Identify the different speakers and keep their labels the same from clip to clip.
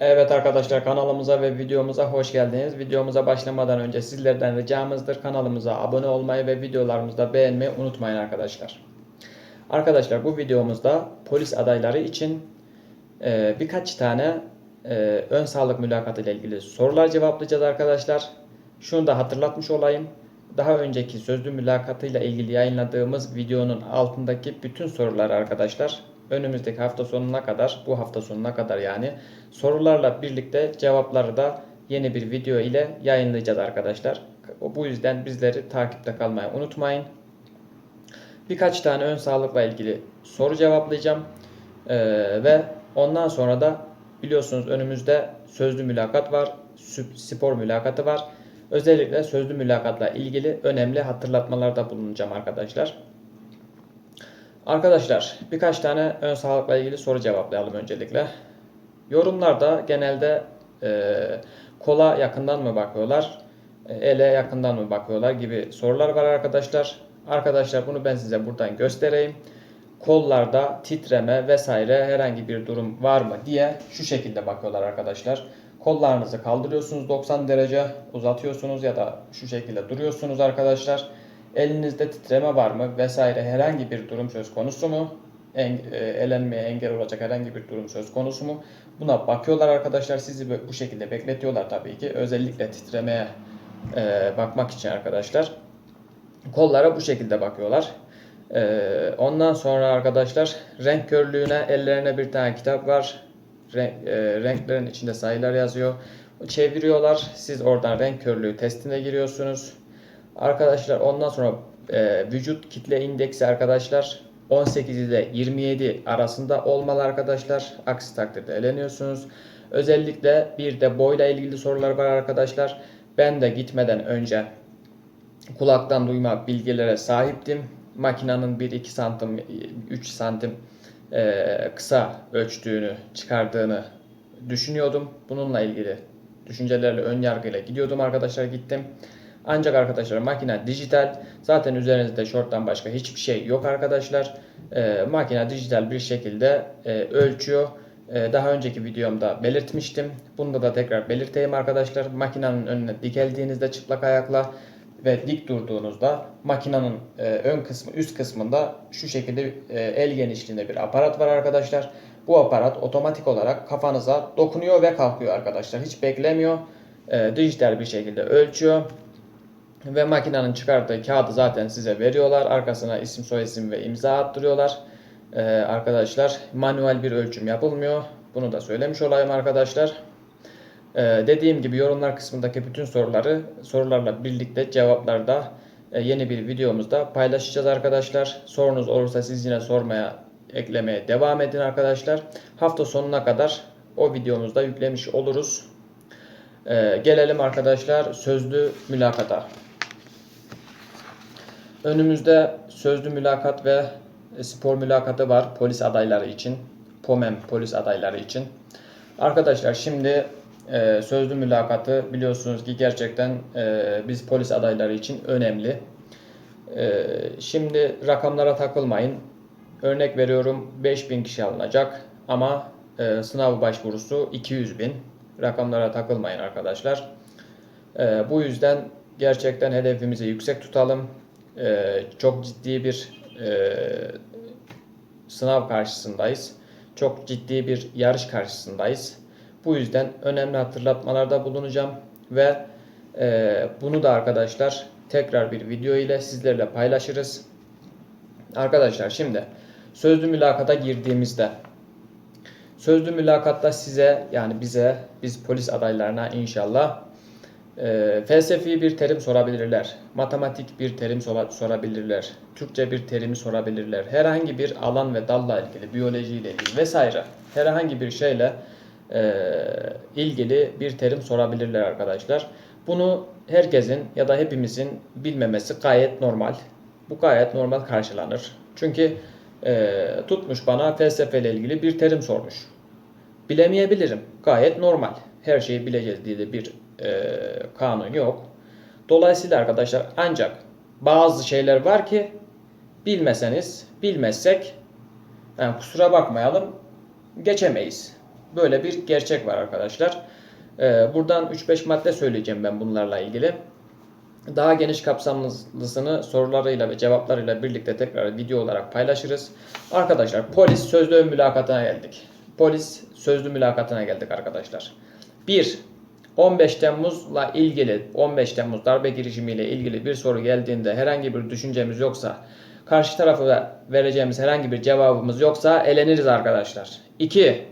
Speaker 1: Evet arkadaşlar kanalımıza ve videomuza hoş geldiniz. Videomuza başlamadan önce sizlerden ricamızdır kanalımıza abone olmayı ve videolarımızda beğenmeyi unutmayın arkadaşlar. Arkadaşlar bu videomuzda polis adayları için e, birkaç tane e, ön sağlık mülakatı ile ilgili sorular cevaplayacağız arkadaşlar. Şunu da hatırlatmış olayım. Daha önceki sözlü mülakatıyla ilgili yayınladığımız videonun altındaki bütün sorular arkadaşlar önümüzdeki hafta sonuna kadar, bu hafta sonuna kadar yani sorularla birlikte cevapları da yeni bir video ile yayınlayacağız arkadaşlar. Bu yüzden bizleri takipte kalmayı unutmayın. Birkaç tane ön sağlıkla ilgili soru cevaplayacağım. Ee, ve ondan sonra da biliyorsunuz önümüzde sözlü mülakat var, sp- spor mülakatı var. Özellikle sözlü mülakatla ilgili önemli hatırlatmalarda bulunacağım arkadaşlar. Arkadaşlar birkaç tane ön sağlıkla ilgili soru cevaplayalım öncelikle. Yorumlarda genelde e, kola yakından mı bakıyorlar, ele yakından mı bakıyorlar gibi sorular var arkadaşlar. Arkadaşlar bunu ben size buradan göstereyim. Kollarda titreme vesaire herhangi bir durum var mı diye şu şekilde bakıyorlar arkadaşlar. Kollarınızı kaldırıyorsunuz 90 derece uzatıyorsunuz ya da şu şekilde duruyorsunuz arkadaşlar. Elinizde titreme var mı vesaire herhangi bir durum söz konusu mu? E, elenmeye engel olacak herhangi bir durum söz konusu mu? Buna bakıyorlar arkadaşlar. Sizi bu şekilde bekletiyorlar tabii ki. Özellikle titremeye e, bakmak için arkadaşlar. Kollara bu şekilde bakıyorlar. E, ondan sonra arkadaşlar renk körlüğüne ellerine bir tane kitap var. Renk, renklerin içinde sayılar yazıyor. Çeviriyorlar. Siz oradan renk körlüğü testine giriyorsunuz. Arkadaşlar ondan sonra e, vücut kitle indeksi arkadaşlar 18 ile 27 arasında olmalı arkadaşlar. Aksi takdirde eleniyorsunuz. Özellikle bir de boyla ilgili sorular var arkadaşlar. Ben de gitmeden önce kulaktan duyma bilgilere sahiptim. Makinenin 1-2 santim 3 santim e, kısa ölçtüğünü çıkardığını düşünüyordum. Bununla ilgili düşüncelerle ön yargıyla gidiyordum arkadaşlar gittim. Ancak arkadaşlar makine dijital. Zaten üzerinizde shorttan başka hiçbir şey yok arkadaşlar. E, makine dijital bir şekilde e, ölçüyor. E, daha önceki videomda belirtmiştim. Bunda da tekrar belirteyim arkadaşlar. Makinenin önüne dikeldiğinizde çıplak ayakla ve dik durduğunuzda makinenin e, ön kısmı üst kısmında şu şekilde e, el genişliğinde bir aparat var arkadaşlar. Bu aparat otomatik olarak kafanıza dokunuyor ve kalkıyor arkadaşlar. Hiç beklemiyor. E, dijital bir şekilde ölçüyor. Ve makinenin çıkardığı kağıdı zaten size veriyorlar. Arkasına isim soyisim ve imza attırıyorlar. Ee, arkadaşlar manuel bir ölçüm yapılmıyor. Bunu da söylemiş olayım arkadaşlar. Ee, dediğim gibi yorumlar kısmındaki bütün soruları sorularla birlikte cevaplarda e, yeni bir videomuzda paylaşacağız arkadaşlar. Sorunuz olursa siz yine sormaya eklemeye devam edin arkadaşlar. Hafta sonuna kadar o videomuzda yüklemiş oluruz. Ee, gelelim arkadaşlar sözlü mülakata. Önümüzde sözlü mülakat ve spor mülakatı var polis adayları için. POMEM polis adayları için. Arkadaşlar şimdi e, sözlü mülakatı biliyorsunuz ki gerçekten e, biz polis adayları için önemli. E, şimdi rakamlara takılmayın. Örnek veriyorum 5000 kişi alınacak ama e, sınav başvurusu 200 bin. Rakamlara takılmayın arkadaşlar. E, bu yüzden gerçekten hedefimizi yüksek tutalım e, çok ciddi bir e, sınav karşısındayız. Çok ciddi bir yarış karşısındayız. Bu yüzden önemli hatırlatmalarda bulunacağım ve e, bunu da arkadaşlar tekrar bir video ile sizlerle paylaşırız. Arkadaşlar şimdi sözlü mülakata girdiğimizde sözlü mülakatta size yani bize biz polis adaylarına inşallah e, felsefi bir terim sorabilirler. Matematik bir terim sora- sorabilirler. Türkçe bir terimi sorabilirler. Herhangi bir alan ve dalla ilgili, biyolojiyle ilgili vesaire herhangi bir şeyle e, ilgili bir terim sorabilirler arkadaşlar. Bunu herkesin ya da hepimizin bilmemesi gayet normal. Bu gayet normal karşılanır. Çünkü e, tutmuş bana felsefeyle ilgili bir terim sormuş. Bilemeyebilirim. Gayet normal. Her şeyi bileceğiz diye de bir e, kanun yok. Dolayısıyla arkadaşlar ancak bazı şeyler var ki bilmeseniz, bilmezsek yani kusura bakmayalım geçemeyiz. Böyle bir gerçek var arkadaşlar. Ee, buradan 3-5 madde söyleyeceğim ben bunlarla ilgili. Daha geniş kapsamlısını sorularıyla ve cevaplarıyla birlikte tekrar video olarak paylaşırız. Arkadaşlar polis sözlü mülakatına geldik. Polis sözlü mülakatına geldik arkadaşlar. 1. 15 Temmuz'la ilgili 15 Temmuz darbe girişimiyle ilgili bir soru geldiğinde herhangi bir düşüncemiz yoksa karşı tarafa vereceğimiz herhangi bir cevabımız yoksa eleniriz arkadaşlar. 2.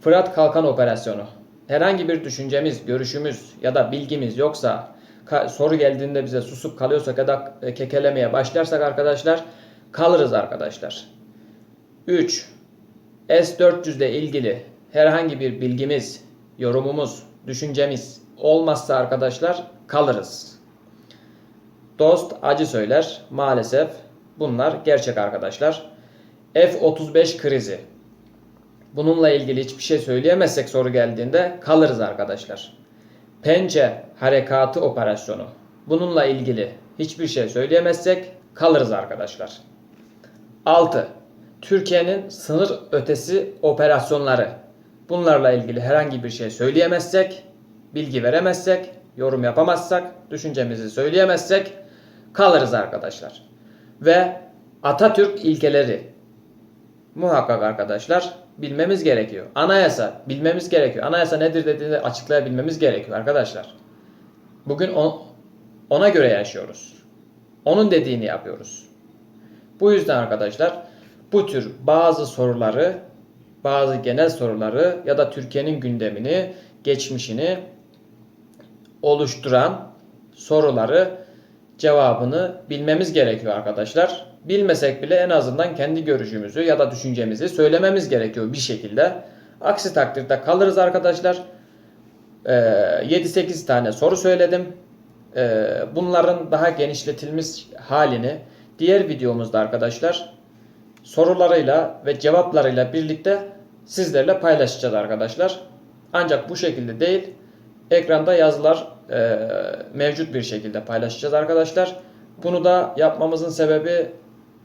Speaker 1: Fırat Kalkan Operasyonu. Herhangi bir düşüncemiz, görüşümüz ya da bilgimiz yoksa soru geldiğinde bize susup kalıyorsak ya da e, kekelemeye başlarsak arkadaşlar kalırız arkadaşlar. 3. S400 ile ilgili herhangi bir bilgimiz, yorumumuz, düşüncemiz olmazsa arkadaşlar kalırız. Dost acı söyler. Maalesef bunlar gerçek arkadaşlar. F-35 krizi. Bununla ilgili hiçbir şey söyleyemezsek soru geldiğinde kalırız arkadaşlar. Pençe harekatı operasyonu. Bununla ilgili hiçbir şey söyleyemezsek kalırız arkadaşlar. 6. Türkiye'nin sınır ötesi operasyonları. Bunlarla ilgili herhangi bir şey söyleyemezsek, bilgi veremezsek, yorum yapamazsak, düşüncemizi söyleyemezsek kalırız arkadaşlar. Ve Atatürk ilkeleri muhakkak arkadaşlar bilmemiz gerekiyor. Anayasa bilmemiz gerekiyor. Anayasa nedir dediğini açıklayabilmemiz gerekiyor arkadaşlar. Bugün on- ona göre yaşıyoruz. Onun dediğini yapıyoruz. Bu yüzden arkadaşlar bu tür bazı soruları, bazı genel soruları ya da Türkiye'nin gündemini, geçmişini oluşturan soruları cevabını bilmemiz gerekiyor arkadaşlar. Bilmesek bile en azından kendi görüşümüzü ya da düşüncemizi söylememiz gerekiyor bir şekilde. Aksi takdirde kalırız arkadaşlar. Ee, 7-8 tane soru söyledim. Ee, bunların daha genişletilmiş halini diğer videomuzda arkadaşlar sorularıyla ve cevaplarıyla birlikte sizlerle paylaşacağız arkadaşlar. Ancak bu şekilde değil, ekranda yazılar e, mevcut bir şekilde paylaşacağız arkadaşlar. Bunu da yapmamızın sebebi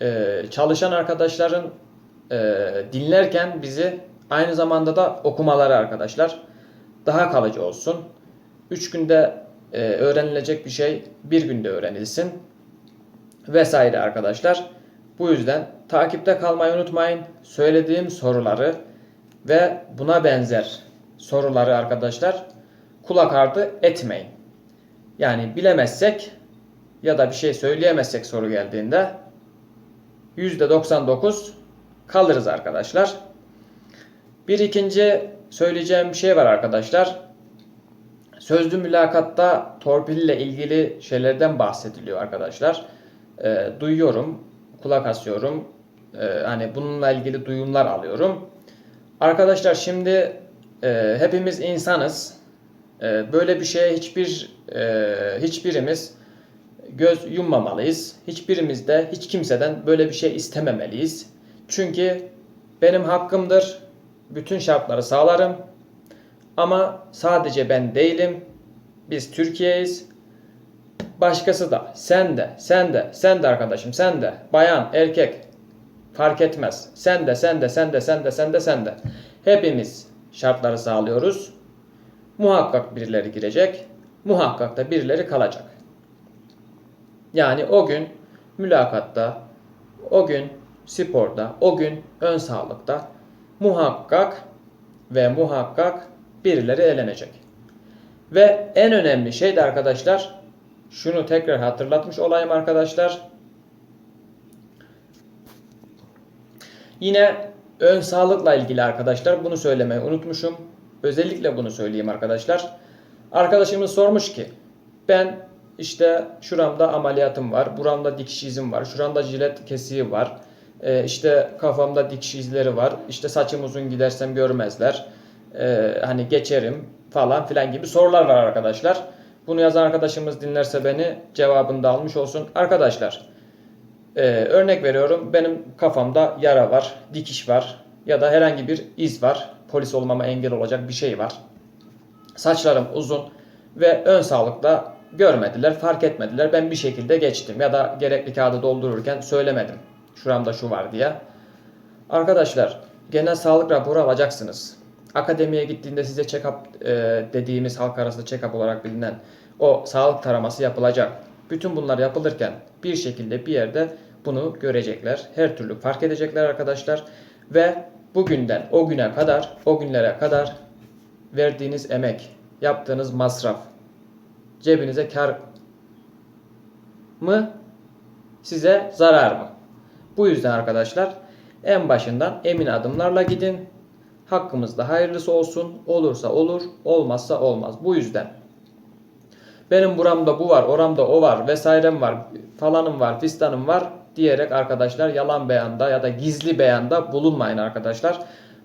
Speaker 1: e, çalışan arkadaşların e, dinlerken bizi aynı zamanda da okumaları arkadaşlar daha kalıcı olsun. 3 günde e, öğrenilecek bir şey bir günde öğrenilsin vesaire arkadaşlar. Bu yüzden takipte kalmayı unutmayın. Söylediğim soruları ve buna benzer soruları arkadaşlar kulak ardı etmeyin. Yani bilemezsek ya da bir şey söyleyemezsek soru geldiğinde %99 kalırız arkadaşlar. Bir ikinci söyleyeceğim bir şey var arkadaşlar. Sözlü mülakatta torpil ile ilgili şeylerden bahsediliyor arkadaşlar. E, duyuyorum, kulak asıyorum. E, hani bununla ilgili duyumlar alıyorum. Arkadaşlar şimdi e, hepimiz insanız. E, böyle bir şeye hiçbir e, hiçbirimiz göz yummamalıyız. Hiçbirimiz de hiç kimseden böyle bir şey istememeliyiz. Çünkü benim hakkımdır. Bütün şartları sağlarım. Ama sadece ben değilim. Biz Türkiye'yiz. Başkası da, sen de, sen de, sen de arkadaşım, sen de, bayan, erkek fark etmez. Sen de, sen de, sen de, sen de, sen de, sen de. Hepimiz şartları sağlıyoruz. Muhakkak birileri girecek. Muhakkak da birileri kalacak. Yani o gün mülakatta, o gün sporda, o gün ön sağlıkta muhakkak ve muhakkak birileri elenecek. Ve en önemli şey de arkadaşlar şunu tekrar hatırlatmış olayım arkadaşlar. Yine ön sağlıkla ilgili arkadaşlar bunu söylemeyi unutmuşum. Özellikle bunu söyleyeyim arkadaşlar. Arkadaşımız sormuş ki ben işte şuramda ameliyatım var, buramda dikiş izim var, şuramda jilet kesiği var, e, işte kafamda dikiş izleri var, işte saçım uzun gidersem görmezler, e, hani geçerim falan filan gibi sorular var arkadaşlar. Bunu yazan arkadaşımız dinlerse beni cevabını da almış olsun. Arkadaşlar e, örnek veriyorum benim kafamda yara var, dikiş var ya da herhangi bir iz var. Polis olmama engel olacak bir şey var. Saçlarım uzun ve ön sağlıkta görmediler, fark etmediler. Ben bir şekilde geçtim ya da gerekli kağıdı doldururken söylemedim. Şuramda şu var diye. Arkadaşlar genel sağlık raporu alacaksınız. akademiye gittiğinde size check-up e, dediğimiz halk arasında check-up olarak bilinen o sağlık taraması yapılacak. Bütün bunlar yapılırken bir şekilde bir yerde bunu görecekler. Her türlü fark edecekler arkadaşlar. Ve bugünden o güne kadar, o günlere kadar verdiğiniz emek, yaptığınız masraf, cebinize kar mı, size zarar mı? Bu yüzden arkadaşlar en başından emin adımlarla gidin. Hakkımızda hayırlısı olsun. Olursa olur, olmazsa olmaz. Bu yüzden benim buramda bu var, oramda o var, vesairem var, falanım var, fistanım var diyerek arkadaşlar yalan beyanda ya da gizli beyanda bulunmayın arkadaşlar.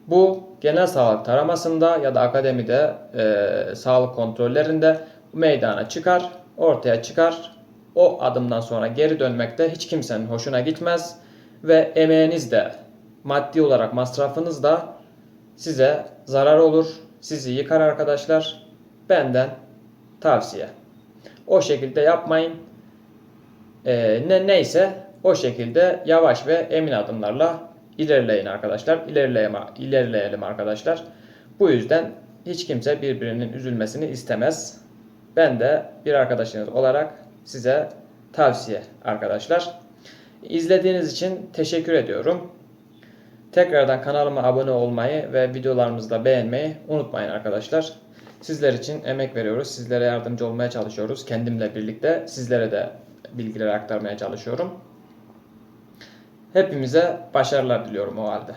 Speaker 1: Bu genel sağlık taramasında ya da akademide e, sağlık kontrollerinde meydana çıkar, ortaya çıkar. O adımdan sonra geri dönmekte hiç kimsenin hoşuna gitmez ve emeğiniz de maddi olarak masrafınız da size zarar olur, sizi yıkar arkadaşlar. Benden tavsiye. O şekilde yapmayın. Ee, ne neyse o şekilde yavaş ve emin adımlarla ilerleyin arkadaşlar. İlerleyelim, ilerleyelim arkadaşlar. Bu yüzden hiç kimse birbirinin üzülmesini istemez. Ben de bir arkadaşınız olarak size tavsiye arkadaşlar. İzlediğiniz için teşekkür ediyorum. Tekrardan kanalıma abone olmayı ve videolarımızı da beğenmeyi unutmayın arkadaşlar. Sizler için emek veriyoruz. Sizlere yardımcı olmaya çalışıyoruz. Kendimle birlikte sizlere de bilgileri aktarmaya çalışıyorum. Hepimize başarılar diliyorum o halde.